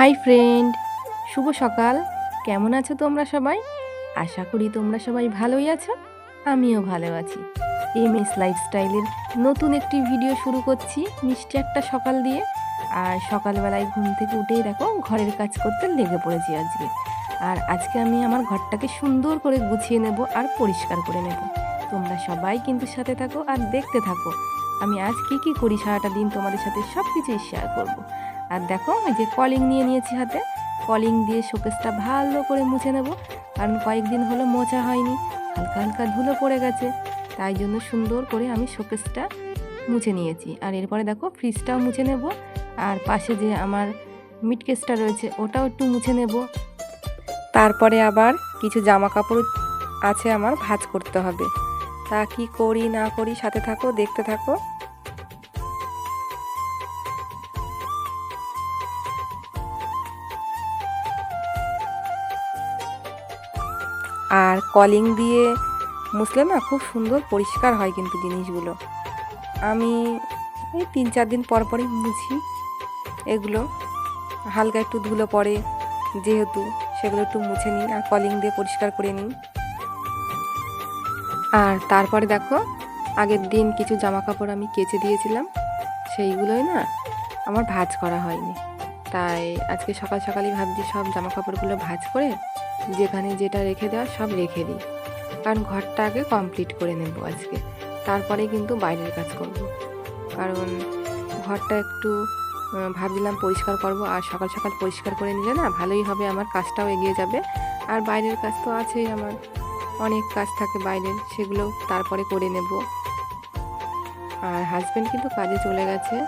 Hi friend, শুভ সকাল। কেমন আছো তোমরা সবাই? আশা করি তোমরা সবাই ভালোই আছো, আমিও ভালো আছি। এম এস লাইফস্টাইলের নতুন একটি ভিডিও শুরু করছি মিষ্টি একটা সকাল দিয়ে। আর সকালবেলায় ঘুম থেকে উঠেই দেখো ঘরের কাজ করতে লেগে পড়েছি আজকে। আর আজকে আমি আমার ঘরটাকে সুন্দর করে গুছিয়ে নেব আর পরিষ্কার করে নেব। তোমরা সবাই কিন্তু সাথে থাকো আর দেখতে থাকো। আমি আজ কী কী করি সারাটা দিন তোমাদের সাথে সব কিছুই শেয়ার করব। আর দেখো, এই যে কলিং নিয়ে নিয়েছি হাতে। কলিং দিয়ে শোকেসটা ভালো করে মুছে নেব। কারণ কয়েকদিন হলো মোছা হয়নি, হালকা হালকা ধুলো পড়ে গেছে। তাই জন্য সুন্দর করে আমি শোকেসটা মুছে নিয়েছি। আর এরপরে দেখো, ফ্রিজটাও মুছে নেব। আর পাশে যে আমার মিট কেসটা রয়েছে, ওটাও একটু মুছে নেব। তারপরে আবার কিছু জামা কাপড় আছে আমার ভাঁজ করতে হবে। তা কি করি, না করি, সাথে থাকো, দেখতে থাকো। আর কলিং দিয়ে মুছলে না খুব সুন্দর পরিষ্কার হয় কিন্তু জিনিসগুলো। আমি এই তিন চার দিন পর পরই মুছি এগুলো। হালকা একটু ধুলো পড়ে, যেহেতু সেগুলো একটু মুছে নিই আর কলিং দিয়ে পরিষ্কার করে নিই। আর তারপরে দেখো, আগের দিন কিছু জামা কাপড় আমি কেচে দিয়েছিলাম, সেইগুলোই না আমার ভাঁজ করা হয়নি। তাই আজকে সকাল সকালই ভাবছি সব জামা কাপড়গুলো ভাঁজ করে যেখানে যেটা রেখে দেওয়া সব রেখে দিই। কারণ ঘরটা আগে কমপ্লিট করে নেব আজকে। তারপরে কিন্তু বাইরের কাজ করব। কারণ ঘরটা একটু ভাবছিলাম পরিষ্কার করব। আর সকাল সকাল পরিষ্কার করে নিলে না ভালোই হবে, আমার কাজটাও এগিয়ে যাবে। আর বাইরের কাজ তো আছেই আমার। অনেক কাজ থাকে বাইরের, সেগুলো তারপরে করে নেব। আর হাজব্যান্ড কিন্তু কাজে চলে গেছে।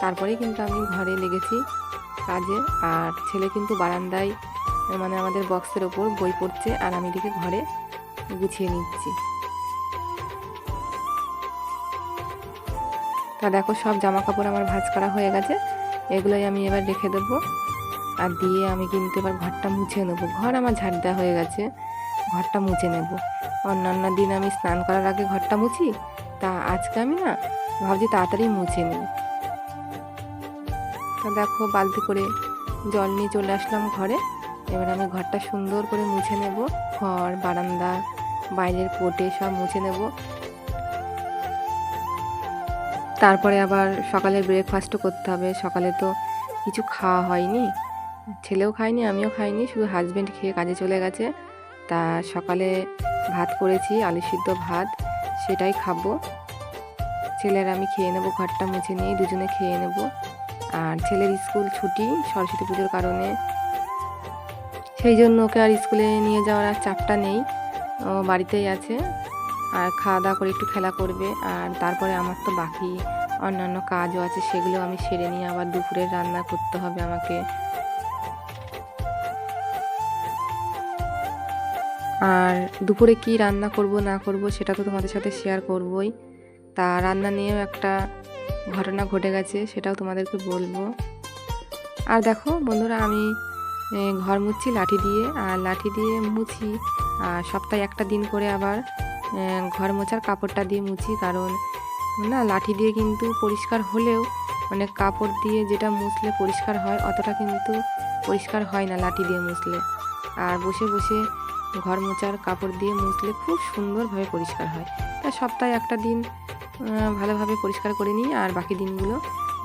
তারপরেই কিন্তু আমি ঘরে লেগেছি কাজে। আর ছেলে কিন্তু বারান্দায় মানে আমাদের বক্সের ওপর বই পড়ছে আর আমি এদিকে ঘরে গুছিয়ে নিচ্ছি। তা দেখো সব জামা কাপড় আমার ভাঁজ করা হয়ে গেছে, এগুলোই আমি এবার রেখে দেবো। আর দিয়ে আমি কিন্তু এবার ঘরটা মুছে নেব। ঘর আমার ঝাড় দেওয়া হয়ে গেছে, ঘরটা মুছে নেব। অন্যান্য দিন আমি স্নান করার আগে ঘরটা মুছি, তা আজকে আমি না ভাবছি তাড়াতাড়ি মুছে নিই। তা দেখো বালতি করে জল নিয়ে চলে আসলাম ঘরে। এবার আমি ঘরটা সুন্দর করে মুছে নেব। ঘর, বারান্দা, বাইরের পোটে সব মুছে নেব। তারপরে আবার সকালে ব্রেকফাস্টও করতে হবে। সকালে তো কিছু খাওয়া হয়নি। ছেলেও খায়নি, আমিও খাইনি, শুধু হাজব্যান্ড খেয়ে কাজে চলে গেছে। তা সকালে ভাত করেছি, আলু সিদ্ধ ভাত, সেটাই খাব। ছেলের আমি খেয়ে নেব, ঘরটা মুছে নিয়ে দুজনে খেয়ে নেব। আর ছেলের স্কুল ছুটি, সরস্বতী পুজোর কারণে সেই জন্য ওকে আর স্কুলে নিয়ে যাওয়ার আর চাপটা নেই। ও বাড়িতেই আছে আর খাওয়া দাওয়া করে একটু খেলা করবে আর তারপরে আমার তো বাকি অন্যান্য কাজও আছে, সেগুলো আমি সেরে নিয়ে আবার দুপুরে রান্না করতে হবে আমাকে। আর দুপুরে কি রান্না করব না করব সেটা তো তোমাদের সাথে শেয়ার করবই। তা রান্না নিয়েও একটা ঘটনা ঘটে গেছে, সেটাও তোমাদেরকে বলব। আর দেখো বন্ধুরা, আমি ঘর মুছছি লাঠি দিয়ে, আর লাঠি দিয়ে মুছি, আর সপ্তাহে একটা দিন করে আবার ঘর মোছার কাপড়টা দিয়ে মুছি, কারণ না, লাঠি দিয়ে কিন্তু পরিষ্কার হলেও মানে কাপড় দিয়ে যেটা মুছলে পরিষ্কার হয়, অতটা কিন্তু পরিষ্কার হয় না লাঠি দিয়ে মুছলে। আর বসে বসে ঘর মোছার কাপড় দিয়ে মুছলে খুব সুন্দরভাবে পরিষ্কার হয়। তা সপ্তাহে একটা দিন ভালোভাবে পরিষ্কার করে নিই, আর বাকি দিনগুলো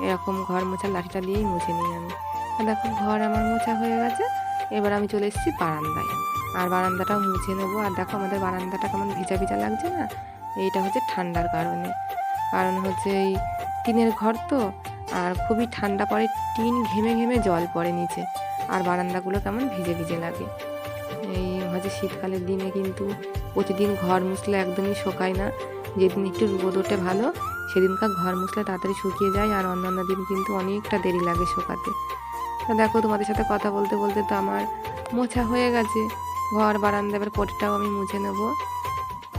এরকম ঘর মোছার লাঠিটা দিয়েই মুছে নিই আমি। দেখো ঘর আমার মোছা হয়ে গেছে। এবার আমি চলে এসেছি বারান্দায়। আর বারান্দাটাও মুছে নেব। আর দেখো আমাদের বারান্দাটা কেমন ভিজা ভিজা লাগছে না? এইটা হচ্ছে ঠান্ডার কারণে। কারণ হচ্ছে এই টিনের ঘর তো, আর খুবই ঠান্ডা পড়ে, টিন ঘেমে ঘেমে জল পড়ে নিচে। আর বারান্দাগুলো কেমন ভিজে ভিজে লাগে। এই হচ্ছে শীতকালের দিনে কিন্তু প্রতিদিন ঘর মুছলে একদমই শোকায় না। যেদিন একটু রোদ ওঠে ভালো, সেদিনকার ঘর মুছলে তাড়াতাড়ি শুকিয়ে যায়। আর অন্যান্য দিন কিন্তু অনেকটা দেরি লাগে শোকাতে। তা দেখো, তোমাদের সাথে কথা বলতে বলতে তো আমার মোছা হয়ে গেছে। ঘর বারান্দা এবার পটিটাও আমি মুছে নেব।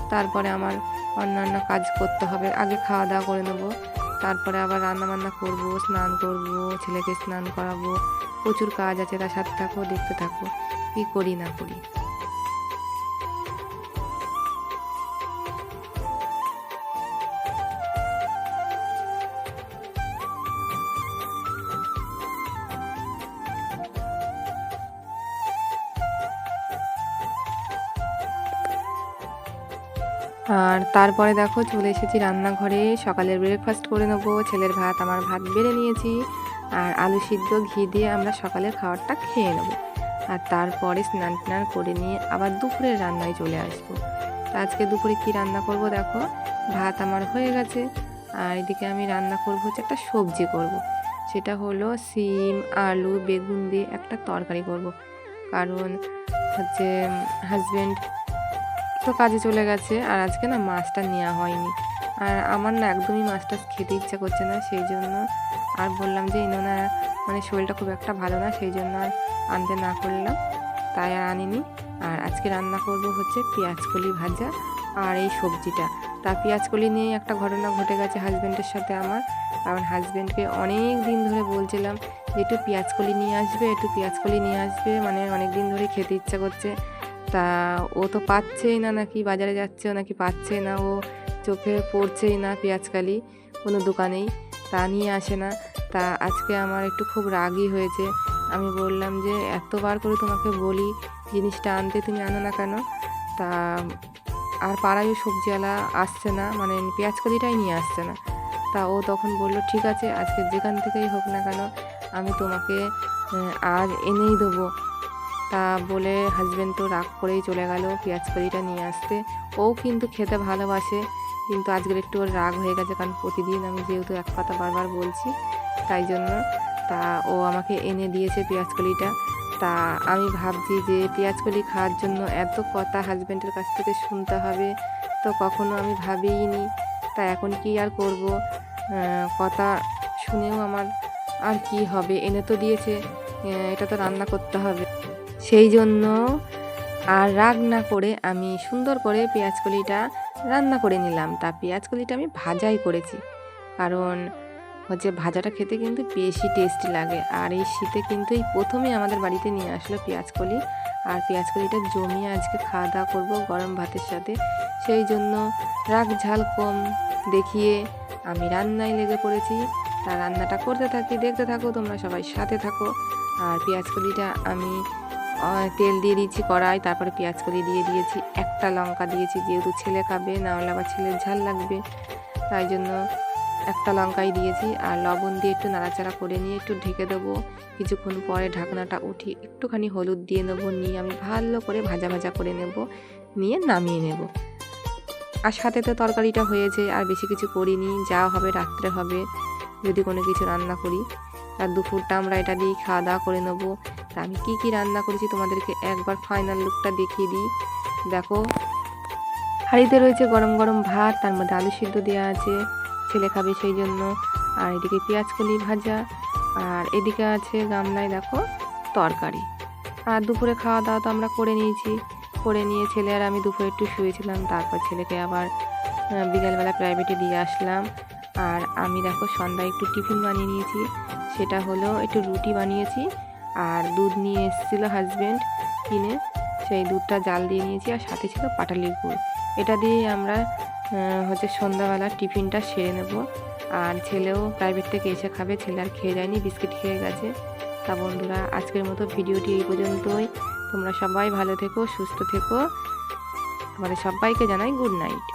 তারপরে আমার অন্যান্য কাজ করতে হবে। আগে খাওয়া দাওয়া করে নেব। তারপরে আবার রান্না বান্না করব, স্নান করব, ছেলেকে স্নান করাবো। প্রচুর কাজ আছে, তার সাথে থাকো, দেখতে থাকো। কী করি না করি। আর তারপরে দেখো চলে এসেছি রান্নাঘরে। সকালের ব্রেকফাস্ট করে নেব, ছেলের ভাত, আমার ভাত বেড়ে নিয়েছি। আর আলু সিদ্ধ, ঘি দিয়ে আমরা সকালের খাবারটা খেয়ে নেব। আর তারপরে স্নান টান করে নিয়ে আবার দুপুরের রান্নায় চলে আসব। আজকে দুপুরে কি রান্না করব দেখো? ভাত আমার হয়ে গেছে। আর এদিকে আমি রান্না করব হচ্ছে একটা সবজি করব। সেটা হলো সিম, আলু, বেগুন দিয়ে একটা তরকারি করব। কারণ হচ্ছে হাজব্যান্ড তো কাজে চলে গেছে আর আজকে না মাছটা নেওয়া হয়নি। আর আমার না একদমই মাছটা খেতে ইচ্ছা করছে না, সেই জন্য আর বললাম যে ইনোনা মানে শরীরটা খুব একটা ভালো না, সেই জন্য আর আনতে না করলাম। তাই আর আনিনি। আর আজকে রান্না করব হচ্ছে পেঁয়াজকলি ভাজা আর এই সবজিটা। তা পেঁয়াজকলি নিয়ে একটা ঘটনা ঘটে গেছে হাজব্যান্ডের সাথে আমার। কারণ হাজব্যান্ডকে অনেক দিন ধরে বলছিলাম যে, একটু পেঁয়াজকলি নিয়ে আসবে, একটু পেঁয়াজকলি নিয়ে আসবে। মানে অনেক দিন ধরে খেতে ইচ্ছা করছে। তা ও তো পাচ্ছেই না নাকি, বাজারে যাচ্ছে নাকি পাচ্ছে না, ও চোখে পড়ছেই না পেঁয়াজকালি কোনো দোকানেই, তা নিয়ে আসে না। তা আজকে আমার একটু খুব রাগই হয়েছে। আমি বললাম যে, এতবার করে তোমাকে বলি, জিনিসটা আনতে তুমি আনো না কেন? তা আর পাড়ায় সবজিওয়ালা আসছে না মানে পেঁয়াজ কলিটাই নিয়ে আসছে না। তা ও তখন বলল, ঠিক আছে, আজকে যেখান থেকেই হোক না কেন, আমি তোমাকে আজ এনেই দেবো। তা বলে হাজব্যান্ড তো রাগ করেই চলে গেল পেঁয়াজ কলিটা নিয়ে আসতে। ও কিন্তু খেতে ভালোবাসে, কিন্তু আজকের একটু ওর রাগ হয়ে গেছে কারণ প্রতিদিন আমি যেহেতু এক কথা বারবার বলছি, তাই জন্য তা ও আমাকে এনে দিয়েছে পেঁয়াজ কলিটা। তা আমি ভাবছি যে পেঁয়াজ কলি খাওয়ার জন্য এত কথা হাজব্যান্ডের কাছ থেকে শুনতে হবে, তো কখনো আমি ভাবিনি তা এখন কি আর করব? কথা শুনেও আমার আর কি হবে? এনে তো দিয়েছে এটা তো রান্না করতে হবে। সেই জন্য আর রাগ না করে আমি সুন্দর করে পেঁয়াজকলিটা রান্না করে নিলাম। তা পেঁয়াজকলিটা আমি ভাজাই করেছি। কারণ হচ্ছে ভাজাটা খেতে কিন্তু বেশি টেস্টি লাগে। আর এই শীতে কিন্তু এই প্রথমেই আমাদের বাড়িতে নিয়ে আসলো পেঁয়াজকলি আর পেঁয়াজকলিটা জমিয়ে আজকে খাওয়া দাওয়া করব গরম ভাতের সাথে। সেই জন্য রাগ ঝাল কম দেখিয়ে আমি রান্নায় লেগে পড়েছি। তা রান্নাটা করতে থাকি, দেখতে থাকো, তোমরা সবাই সাথে থাকো। আর পেঁয়াজকলিটা আমি তেল দিয়ে দিয়েছি কড়াই, তারপরে পেঁয়াজ পেঁয়াজকলি দিয়ে দিয়েছি। একটা লঙ্কা দিয়েছি, যেহেতু ছেলে খাবে, না হলে আবার ছেলের ঝাল লাগবে। তাই জন্য একটা লঙ্কাই দিয়েছি। আর লবণ দিয়ে একটু নাড়াচাড়া করে নিয়ে একটু ঢেকে দেবো। কিছুক্ষণ পরে ঢাকনাটা উঠিয়ে একটুখানি হলুদ দিয়ে নেব। নিয়ে আমি ভালো করে ভাজা ভাজা করে নেব। নিয়ে নামিয়ে নেব। আর সাথে তো তরকারিটা হয়েছে, আর বেশি কিছু করিনি। যা হবে রাত্রে হবে। যদি কোনো কিছু রান্না করি। আর দুপুরটা আমরা এটা দিয়ে খাওয়া দাওয়া করে নেব। তা আমি কী কী রান্না করেছি তোমাদেরকে একবার ফাইনাল লুকটা দেখিয়ে দিই। দেখো, হাঁড়িতে রয়েছে গরম গরম ভাত, তার মধ্যে আলু সিদ্ধ দেওয়া আছে, ছেলে খাবে সেই জন্য। আর এদিকে পেঁয়াজ কলি ভাজা, আর এদিকে আছে গামলায় দেখো তরকারি। আর দুপুরে খাওয়া দাওয়া তো আমরা করে নিয়েছি। করে নিয়ে ছেলে আর আমি দুপুরে একটু শুয়েছিলাম, তারপর ছেলেকে আবার বিকালবেলা প্রাইভেটে দিয়ে আসলাম। আর আমি দেখো সন্ধ্যায় একটু টিফিন বানিয়ে নিয়েছি, সেটা হলো একটু রুটি বানিয়েছি আর দুধ নিয়ে এসেছিল হাজব্যান্ড কিনে। সেই দুধটা জাল দিয়ে নিয়েছি আর সাথে ছিল পাটালির গুড়। এটা দিয়ে আমরা হচ্ছে সন্ধ্যাবেলা টিফিনটা সেরে নেব। আর ছেলেও প্রাইভেট থেকে এসে খাবে, ছেলে আর খেয়ে যায়নি, বিস্কিট খেয়ে গেছে। তা বন্ধুরা, আজকের মতো ভিডিওটি এই পর্যন্তই। তোমরা সবাই ভালো থেকো, সুস্থ থেকো। তোমাদের সবাইকে জানাই গুড নাইট